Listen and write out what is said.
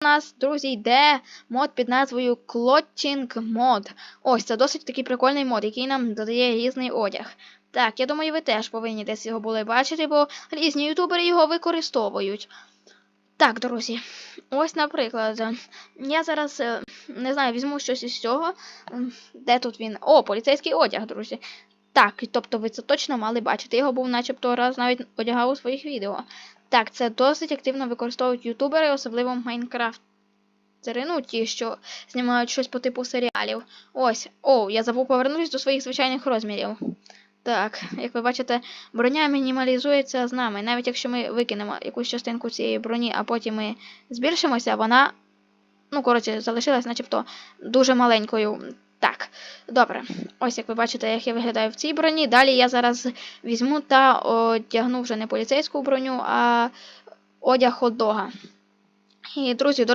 у нас, друзі, йде мод під назвою Clotting Mod. Ось це досить такий прикольний мод, який нам додає різний одяг. Так, я думаю, ви теж повинні десь його були бачити, бо різні ютубери його використовують. Так, друзі, ось, наприклад, я зараз е, не знаю, візьму щось із цього. Де тут він? О, поліцейський одяг, друзі. Так, тобто ви це точно мали бачити. Його був начебто раз навіть одягав у своїх відео. Так, це досить активно використовують ютубери, особливо Майнкрафт. Ну, ті, що знімають щось по типу серіалів. Ось. О, я забув повернутися до своїх звичайних розмірів. Так, як ви бачите, броня мінімалізується з нами. Навіть якщо ми викинемо якусь частинку цієї броні, а потім ми збільшимося, вона, ну, коротше, залишилась начебто дуже маленькою. Так, добре. Ось як ви бачите, як я виглядаю в цій броні. Далі я зараз візьму та одягну вже не поліцейську броню, а одяг хот-дога. І, друзі, до речі,